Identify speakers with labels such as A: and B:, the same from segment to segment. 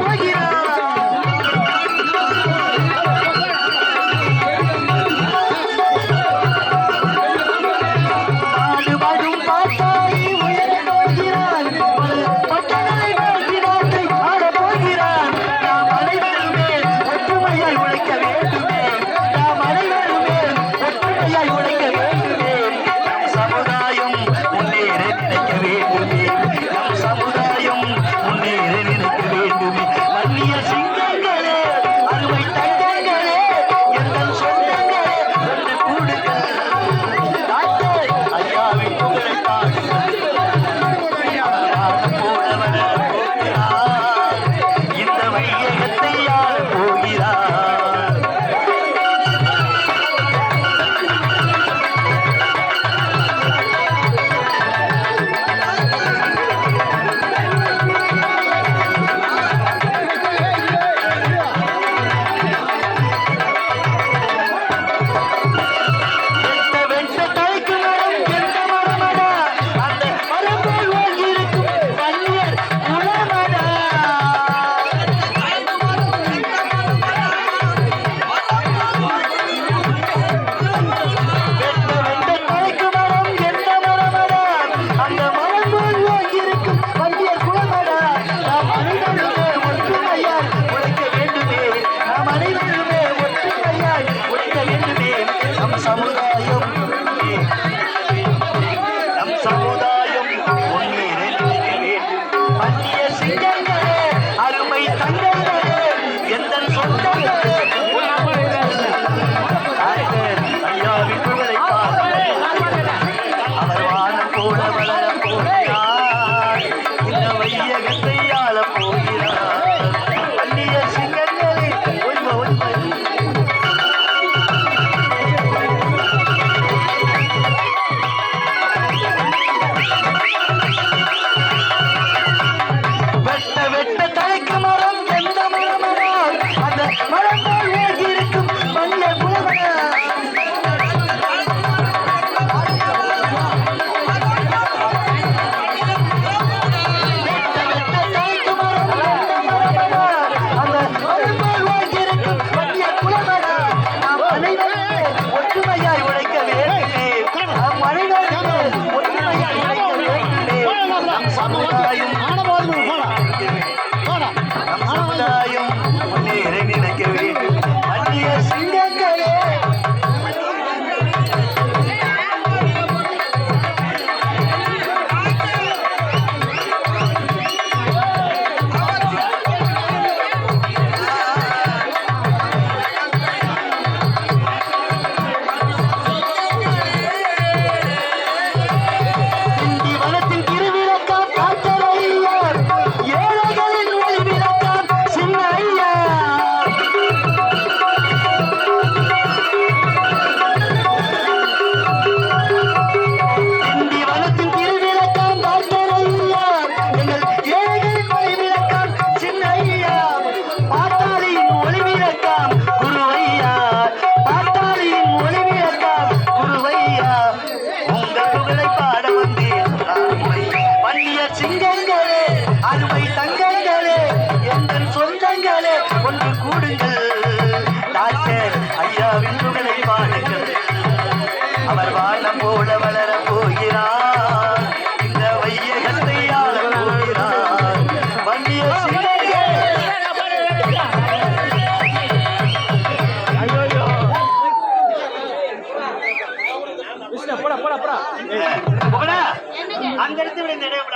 A: ಹೋಗಿ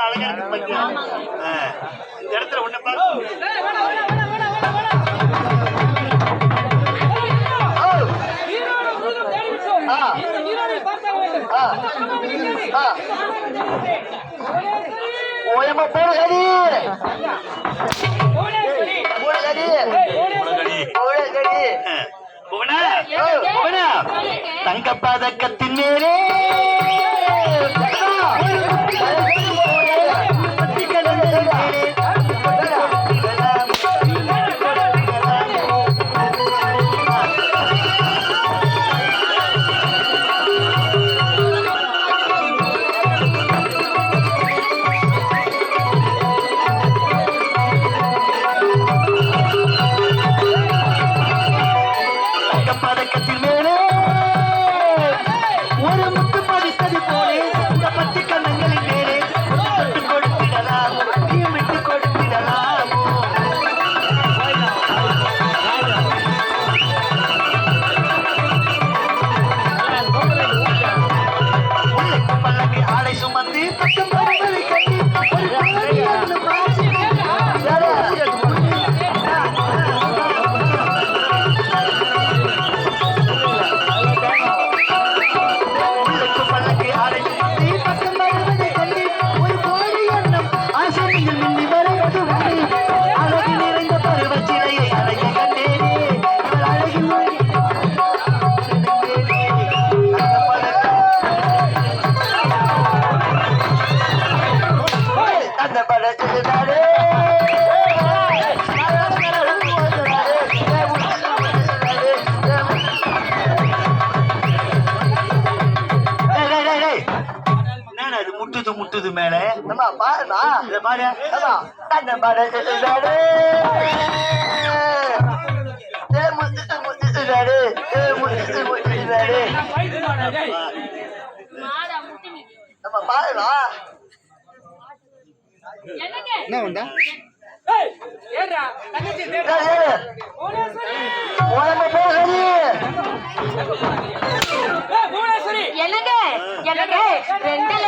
A: நல்லா அழகா இருக்கு பையன் இந்த இடத்துல ஒண்ணு ஓயமா போன கடி போன மேலே. முட்டுது முட்டுது மேல?
B: நம்ம பாருமா.
A: இத பாரு.
B: ஏ முட்டுது முட்டுறாரு ஏ
C: முட்டுது
B: முட்டுறாரு நம்ம
C: பாருடா
D: என்ன உண்டா
C: என்னங்க? என்னங்க? ரெண்டுல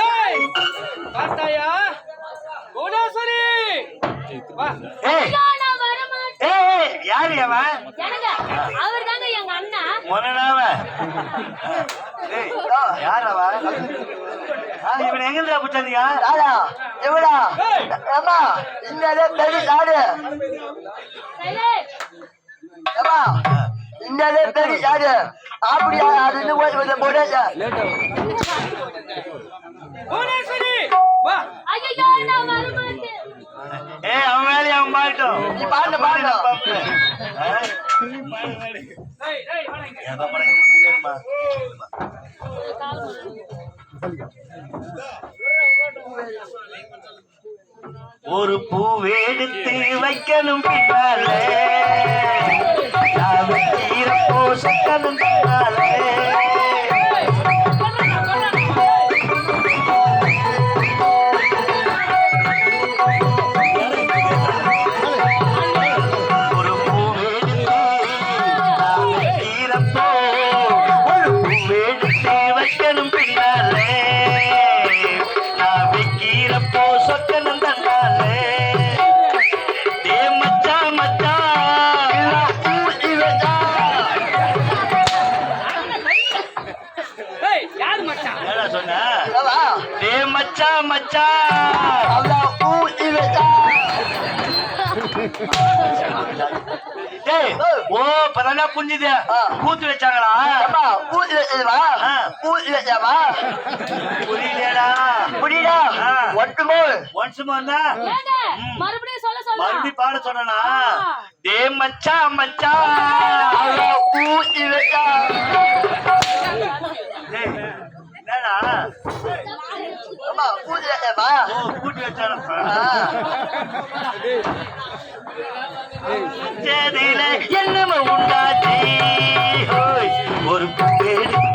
E: ஏய் பார்த்தாயா புவனேஸ்வரி வா
A: ஏய்
C: நான் வர மாட்டேன்
A: ஏய் யாரு அவன்?
C: எனக்கு அவர் தாங்க எங்க அண்ணா.
A: யார் அவன்? இவனை புடிச்சதியா
B: தாடா எவ்வளா? அம்மா இன்னாலே பெரிய
C: சைலேஷ்
B: அம்மா இன்னாலே பெரிய தாடு அப்படியா அது போய் கொஞ்சம்
E: புவனேஸ்வரி
C: ஐயோ நான்
A: ஏய் அவன் வேலையை அவன் பாக்கட்டும்
B: நீ
E: வாடா இங்க
A: ஒரு பூவெடுத்து வைக்கணும் பின்னாலே. நான் மச்சான் மச்சான்
B: அவ்வளோ ஊட்டி
A: ஓ பரவாயில்ல புரிஞ்சுது
B: ஆ.
A: கூத்து வச்சாங்களா
B: அம்மா ஊட்டி வச்சவா
A: ஆ.
B: ஊட்டி வச்சவா
A: புரியலடா
B: புரியுதா
A: ஆ.
B: ஒட்டு மூணு
A: ஒன்ஸ் மோர்னா
C: ஏங்க மறுபடியும் சொல்ல சொல்ல
A: மறுபடியும் பாட சொன்னா டே மச்சா மச்சா
B: அவ்வளோ ஊட்டி வச்சா
A: என்னடா?
B: அம்மா
A: ஓ சேதையில என்னமோ உண்டாச்சு. ஹோய், ஒரு பேருக்கு